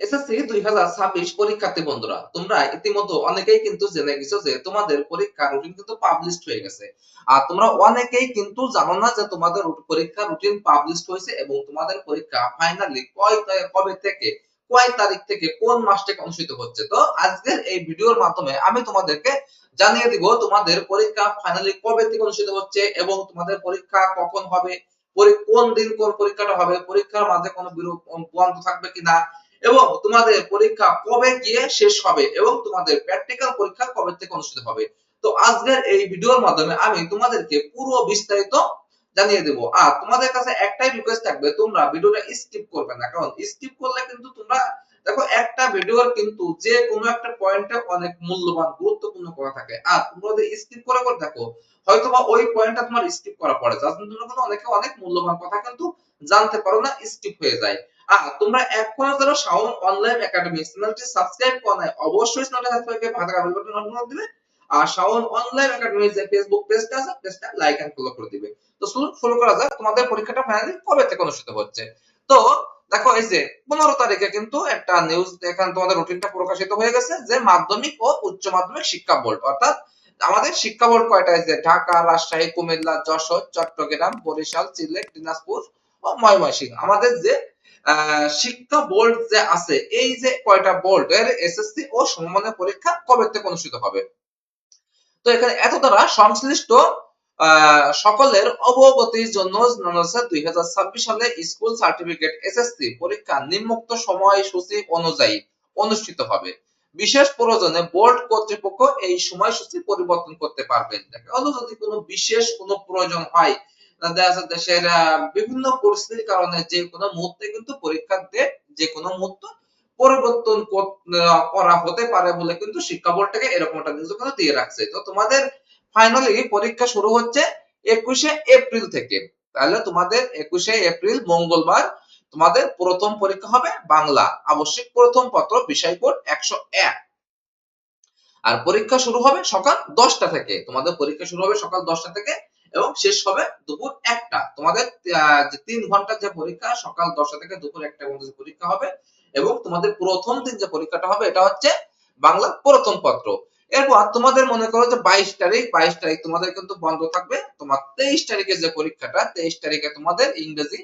SSC দুই হাজার ছাব্বিশ পরীক্ষার্থী বন্ধুরা, তোমরা ইতিমধ্যে অনেকেই কিন্তু জেনে গেছো যে তোমাদের পরীক্ষা রুটিন কিন্তু পাবলিশড হয়ে গেছে। আর তোমরা অনেকেই কিন্তু জানো না যে তোমাদের পরীক্ষা রুটিন পাবলিশড হয়েছে এবং তোমাদের পরীক্ষা ফাইনালি কয় কবে থেকে, কয় তারিখ থেকে, কোন মাস থেকে অনুষ্ঠিত হচ্ছে। তো আজকের এই ভিডিওর মাধ্যমে আমি তোমাদেরকে জানিয়ে দিব তোমাদের পরীক্ষা ফাইনালি কবে থেকে অনুষ্ঠিত হচ্ছে এবং তোমাদের পরীক্ষা কখন হবে কোন দিন কোন পরীক্ষাটা হবে, পরীক্ষার মাঝে কোনো বন্ধ থাকবে কিনা এবং তোমাদের পরীক্ষা কবে গিয়ে শেষ হবে এবং তোমাদের প্র্যাকটিক্যাল পরীক্ষা কবে থেকে অনুষ্ঠিত হবে। তো আজকের এই ভিডিওর মাধ্যমে আমি তোমাদেরকে পুরো বিস্তারিত জানিয়ে দেব। আর তোমাদের কাছে একটাই রিকোয়েস্ট থাকবে, তোমরা ভিডিওটা স্কিপ করবে না। কারণ স্কিপ করলে কিন্তু তোমরা, দেখো একটা ভিডিওর কিন্তু যে কোনো একটা পয়েন্টে অনেক মূল্যবান, গুরুত্বপূর্ণ কথা থাকে। আর তোমরা যদি স্কিপ করে করে দেখো হয়তো বা ওই পয়েন্টটা তোমার স্কিপ করা পড়ে যার জন্য কিন্তু অনেকে অনেক মূল্যবান কথা কিন্তু জানতে পারো না স্কিপ হয়ে যায়। তোমরা এখনও যারা শাওন অনলাইন একাডেমি, চ্যানেলটি সাবস্ক্রাইব করো অবশ্যই সাবস্ক্রাইব করে ভাতা বাটন অন করে দিবে। আর শাওন অনলাইন একাডেমি যে ফেসবুক পেজটা আছে পেজটা লাইক এন্ড ফলো করে দিবে। তো ফলো করা যাক, তোমাদের পরীক্ষাটা ফাইনালি কবে থেকে অনুষ্ঠিত হচ্ছে। তো দেখো, এই যে পনেরো তারিখে কিন্তু একটা নিউজ তোমাদের রুটিনটা প্রকাশিত হয়ে গেছে যে মাধ্যমিক ও উচ্চ মাধ্যমিক শিক্ষা বোর্ড অর্থাৎ আমাদের শিক্ষা বোর্ড কয়টা? আছে ঢাকা, রাজশাহী, কুমিল্লা, যশোর, চট্টগ্রাম, বরিশাল, সিলেট, দিনাজপুর ও ময়মনসিংহ। আমাদের যে শিক্ষা বোর্ড যে আছে, এই যে কয়টা বোর্ড এর এসএসসি ও সমমানের পরীক্ষা কবে থেকে অনুষ্ঠিত হবে? তো এখানে এত দ্বারা সংশ্লিষ্ট সকলের অবগতির জন্য দুই সালে স্কুল সার্টিফিকেট এসএসসি পরীক্ষা নিম্নোক্ত সময়সূচি অনুযায়ী অনুষ্ঠিত হবে। বিশেষ প্রয়োজনে বোর্ড কর্তৃপক্ষ এই সময়সূচি পরিবর্তন করতে পারবেন। যদি কোনো বিশেষ কোনো প্রয়োজন হয় দেশের বিভিন্ন পরিস্থিতির কারণে যে কোনো মুহূর্তে কিন্তু যে কোনো মুহূর্তে পরিবর্তন করা হতে পারে বলে কিন্তু শিক্ষা বোর্ড থেকে এরকম একটা নিউজ দিয়ে রাখছে। তো তোমাদের ফাইনালি পরীক্ষা শুরু হচ্ছে একুশে এপ্রিল থেকে। তাহলে তোমাদের একুশে এপ্রিল মঙ্গলবার তোমাদের প্রথম পরীক্ষা হবে বাংলা। আবশ্যিক প্রথম পত্র বিষয় কোড একশো এক। আর পরীক্ষা শুরু হবে সকাল দশটা থেকে। তোমাদের পরীক্ষা শুরু হবে সকাল দশটা থেকে এবং শেষ হবে দুপুর একটা। তোমাদের তিন ঘণ্টার যে পরীক্ষা, সকাল দশটা থেকে দুপুর একটা পর্যন্ত পরীক্ষা হবে এবং তোমাদের প্রথম দিন যে পরীক্ষাটা হবে, এটা হচ্ছে বাংলা প্রথম পত্র। এরপর তোমাদের মনে করো যে বাইশ তারিখ বাইশ তারিখ তোমাদের কিন্তু বন্ধ থাকবে। তোমার তেইশ তারিখে যে পরীক্ষাটা, তেইশ তারিখে তোমাদের ইংরেজি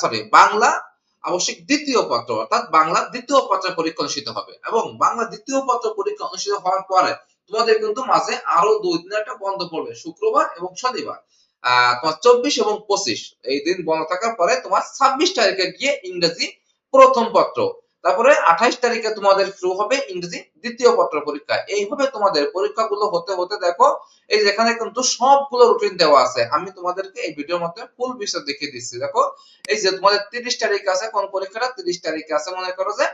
সরি বাংলা আবশ্যিক দ্বিতীয় পত্র, অর্থাৎ বাংলা দ্বিতীয় পত্রের পরীক্ষা অনুষ্ঠিত হবে। এবং বাংলা দ্বিতীয় পত্র পরীক্ষা অনুষ্ঠিত হওয়ার পরে তোমাদের কিন্তু মাঝে আরও দুই দিন একটা বন্ধ পড়বে, শুক্রবার এবং শনিবার। তোমার চব্বিশ এবং পঁচিশ, এই দিন বন্ধ থাকার পরে তোমার ছাব্বিশ তারিখে গিয়ে ইংরেজি প্রথম পত্র, তারপরে আঠাইশ তারিখে তোমাদের শুরু হবে ইংরেজি দ্বিতীয় পত্র পরীক্ষা। এইভাবে তোমাদের পরীক্ষাগুলো হতে হতে দেখো, এই যেখানে কিন্তু সবগুলো রুটিন দেওয়া আছে। আমি তোমাদেরকে এই ভিডিওর মধ্যে ফুল বিষয় দেখিয়ে দিচ্ছি। দেখো, এই যে তোমাদের তিরিশ তারিখ আছে, কোন পরীক্ষাটা তিরিশ তারিখে আছে, মনে করো যে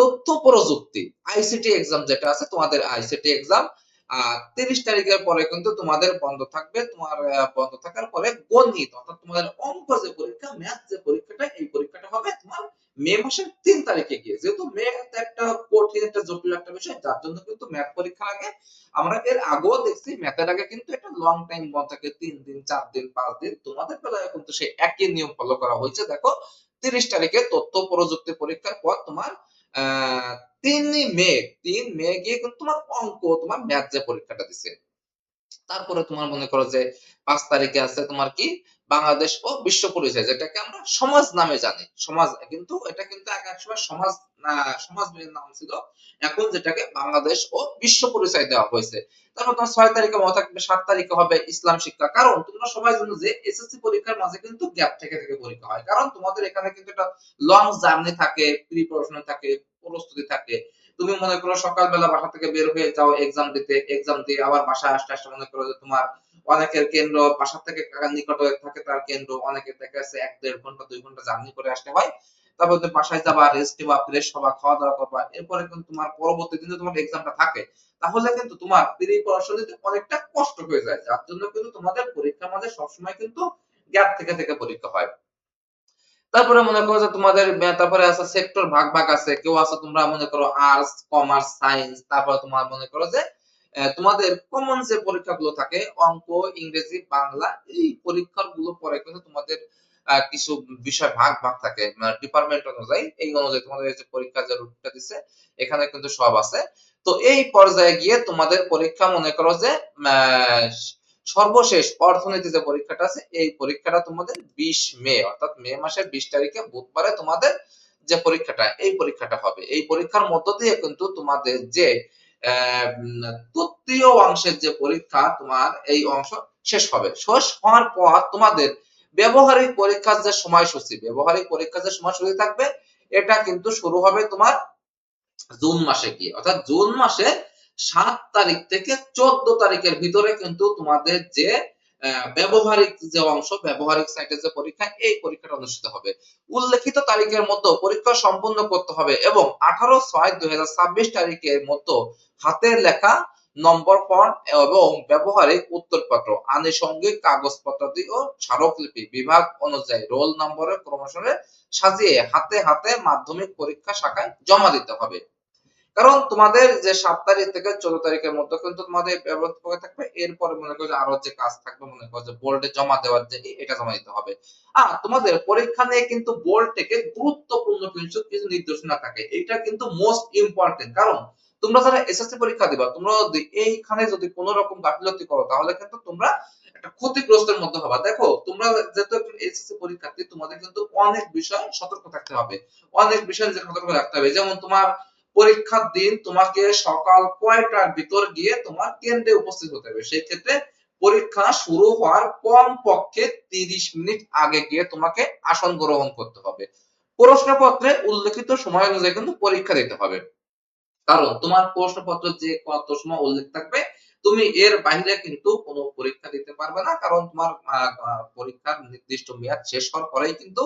তথ্য প্রযুক্তি আইসিটি এক্সাম যেটা আছে, তোমাদের আইসিটি এক্সাম তিরিশ তারিখের পরে কিন্তু তোমাদের বন্ধ থাকবে। তোমার বন্ধ থাকার পরে গণিত, অর্থাৎ তোমাদের অঙ্ক যে পরীক্ষা ম্যাথ যে পরীক্ষাটা, এই পরীক্ষাটা হবে তোমার মে মাসের তিন তারিখে গিয়ে। যেহেতু ম্যাথ একটা কঠিন, একটা জটিল একটা বিষয়, যার জন্য কিন্তু ম্যাথ পরীক্ষার আগে আমরা এর আগেও দেখছি ম্যাথের আগে কিন্তু একটা লং টাইম বন্ধ থাকে, তিন দিন, চার দিন, পাঁচ দিন। তোমাদের বেলায় কিন্তু সেই একই নিয়ম ফলো করা হয়েছে। দেখো, তিরিশ তারিখে তথ্য প্রযুক্তি পরীক্ষার পর তোমার তিন মে তিন মে গিয়ে কিন্তু তোমার অঙ্ক তোমার ম্যাথ যে পরীক্ষাটা দিছে তারপরে তোমার মনে করো যে পাঁচ তারিখে আছে তোমার কি? বাংলাদেশ ও বিশ্ব পরিচয়, যেটাকে আমরা সমাজ নামে জানি। সমাজ, কিন্তু এটা কিন্তু এক এক সময় সমাজ সমাজ নাম ছিল। এখন যেটাকে বাংলাদেশ ও বিশ্ব পরিচয় দেওয়া হয়েছে। তারপর তোমার ছয় তারিখে মনে থাকবে, সাত তারিখে হবে ইসলাম শিক্ষা। কারণ তোমরা সবাই জানো যে এসএসসি পরীক্ষার মাঝে কিন্তু গ্যাপ থেকে থেকে পরীক্ষা হয়। কারণ তোমাদের এখানে কিন্তু একটা লং জার্নি থাকে প্রিপারেশন থাকে, প্রস্তুতি থাকে। তুমি মনে করো সকালবেলা বাসা থেকে বের হয়ে যাও এক্সাম দিতে এক্সাম দিয়ে আবার বাসায় আসতে আসতে মনে করো যে তোমার অনেকের কেন্দ্র বাসা থেকে নিকট থাকে তার কেন্দ্র অনেকের থেকে আছে এক দেড় ঘণ্টা, দুই ঘণ্টা জার্নি করে আসতে হয়। তারপর তুমি বাসায় যাবা রেস্ট বা ফ্রেশ হবা খাওয়া দাওয়া করবা, এরপরে কিন্তু তোমার পরবর্তী দিনে তোমার এক্সামটা থাকে। তাহলে কিন্তু তোমার প্রিপারেশন দিতে অনেকটা কষ্ট হয়ে যায়। যার জন্য কিন্তু তোমাদের পরীক্ষার মাঝে সবসময় কিন্তু গ্যাপ থেকে থেকে পরীক্ষা হয়। তারপরে মনে করো যে তোমাদের তারপরে আছে সেক্টর ভাগ ভাগ আছে। কেউ আছে তোমরা মনে করো আর্টস কমার্স সায়েন্স তারপরে তোমার মনে করো যে তোমাদের কমন যে পরীক্ষাগুলো থাকে, অঙ্ক, ইংরেজি, বাংলা, এই পরীক্ষাগুলো পরে কিন্তু তোমাদের কিছু বিষয় ভাগ ভাগ থাকে। ডিপার্টমেন্ট অনুযায়ী, এই অনুযায়ী তোমাদের যে পরীক্ষা যে রুটটা দিছে, এখানে কিন্তু সব আছে। তো এই পর্যায়ে গিয়ে তোমাদের পরীক্ষা মনে করো যে সর্বশেষ অর্থনীতি যে পরীক্ষাটা আছে, এই পরীক্ষাটা তোমাদের বিশ মে, অর্থাৎ মে মাসের বিশ তারিখে বুধবারে তোমাদের যে পরীক্ষাটা, এই পরীক্ষাটা হবে। এই পরীক্ষার মধ্য দিয়ে কিন্তু তোমাদের যে তৃতীয় অংশের যে পরীক্ষা, তোমার এই অংশ শেষ হবে। শেষ হওয়ার পর তোমাদের ব্যবহারিক পরীক্ষার যে সময়সূচি, ব্যবহারিক পরীক্ষার যে সময়সূচি থাকবে, এটা কিন্তু শুরু হবে তোমার জুন মাসে গিয়ে। অর্থাৎ জুন মাসে সাত তারিখ থেকে চোদ্দ তারিখের ভিতরে কিন্তু তোমাদের যে ব্যবহারিক যে অংশ, ব্যবহারিক সাইটের যে পরীক্ষা, এই পরীক্ষাটা অনুষ্ঠিত হবে। উল্লেখিত তারিখের মধ্যে পরীক্ষা সম্পন্ন করতে হবে এবং আঠারো ছয় দুই তারিখের মধ্যে হাতের লেখা নম্বর ফন্ট এবং ব্যবহারিক উত্তরপত্র, আনুষঙ্গিক কাগজপত্র ও স্মারকলিপি বিভাগ অনুযায়ী রোল নম্বরের ক্রমশরে সাজিয়ে হাতে হাতে মাধ্যমিক পরীক্ষা শাখায় জমা দিতে হবে। কারণ তোমাদের যে সাত তারিখ থেকে চোদ্দ তারিখের মধ্যে কিন্তু তোমাদের ব্যবস্থা থাকবে। এরপরে মনে করো আরও যে কাজ থাকবে, মনে করো যে বোর্ডে জমা দেওয়ার যে এটা জমা দিতে হবে। আর তোমাদের পরীক্ষা নিয়ে কিন্তু বোর্ড থেকে গুরুত্বপূর্ণ কিছু কিছু নির্দেশনা থাকে। এটা কিন্তু মোস্ট ইম্পর্টেন্ট কারণ তোমরা যারা এসএসসি পরীক্ষা দিবা, তোমরা যদি এইখানে যদি কোনো রকম গাফিলতি করো, তাহলে কিন্তু তোমরা একটা ক্ষতিগ্রস্তের মধ্যে হবা। দেখো, তোমরা যেহেতু একজন এসএসসি পরীক্ষার্থী, তোমাদের কিন্তু অনেক বিষয় সতর্ক থাকতে হবে। অনেক বিষয় যে সতর্ক রাখতে হবে। যেমন তোমার পরীক্ষার দিন তোমাকে সকাল কয়টার ভিতর গিয়ে তোমার কেন্দ্রে উপস্থিত হতে হবে? সেই ক্ষেত্রে পরীক্ষা শুরু হওয়ার কম পক্ষে তিরিশ মিনিট আগে গিয়ে তোমাকে আসন গ্রহণ করতে হবে। প্রশ্নপত্রে উল্লেখিত সময় অনুযায়ী কিন্তু পরীক্ষা দিতে হবে। কারণ তোমার প্রশ্নপত্র যে কত সময় উল্লেখ থাকবে, তুমি এর বাইরে কিন্তু কোনো পরীক্ষা দিতে পারবে না, কারণ তোমার পরীক্ষার নির্দিষ্ট মেয়াদ শেষ হওয়ার পরেই কিন্তু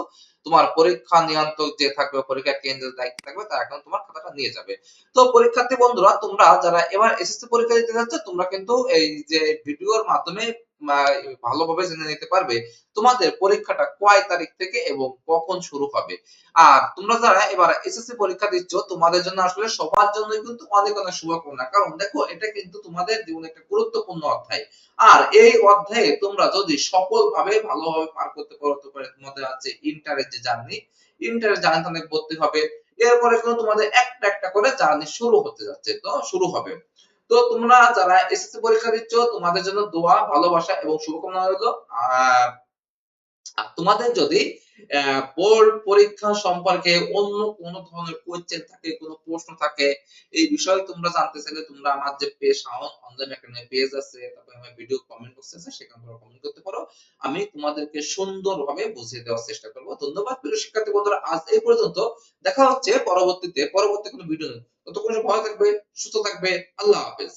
তোমার পরীক্ষা নিয়ন্ত্রক যে থাকবে, পরীক্ষা কেন্দ্রের দায়িত্ব থাকবে, তারা এখন তোমার খাতাটা নিয়ে যাবে। তো পরীক্ষার্থী বন্ধুরা, তোমরা যারা এবার এসএসসি পরীক্ষা দিতে যাচ্ছ, তোমরা কিন্তু এই যে ভিডিওর মাধ্যমে ভালোভাবে জেনে নিতে পারবে তোমাদের পরীক্ষাটা কয় তারিখ থেকে এবং কখন শুরু হবে। আর তোমরা যারা এবার এসএসসি পরীক্ষা দিচ্ছ, তোমাদের জন্য আসলে সবার জন্য কিন্তু অনেক অনেক শুভকামনা। কারণ দেখো, এটা কিন্তু তোমাদের জীবনে একটা গুরুত্বপূর্ণ অধ্যায়। আর এই অধ্যায়ে তোমরা যদি সফলভাবে ভালোভাবে পার করতে পারো তোমাদের আছে ইন্টারের যে জার্নি ইন্টারের জার্নি অনেক ভর্তি হবে। এরপরে কিন্তু তোমাদের একটা একটা করে জার্নি শুরু হতে যাচ্ছে। তো শুরু হবে। তো তোমরা যারা এসএসসি পরীক্ষা দিচ্ছ তোমাদের জন্য দোয়া ভালোবাসা এবং শুভকামনা রইল। আহ আর তোমাদের যদি পরীক্ষা সম্পর্কে অন্য কোন ধরনের কোয়েশ্চেন থাকে, কোনো প্রশ্ন থাকে, এই বিষয়ে তোমরা জানতে চাইলে তোমরা আমার যে পেজ সাউন্ড অনলাইন একাডেমি পেজ আছে, তারপরে আমার ভিডিও কমেন্ট বক্স আছে, সেখানে তোমরা কমেন্ট করতে পারো। আমি তোমাদেরকে সুন্দরভাবে বুঝিয়ে দেওয়ার চেষ্টা করব। ধন্যবাদ প্রিয় শিক্ষার্থী বন্ধুরা, আজ এই পর্যন্ত। দেখা হচ্ছে পরবর্তীতে, পরবর্তী কোনো ভিডিও ততক্ষণ ভালো থাকবে, সুস্থ থাকবে। আল্লাহ হাফেজ।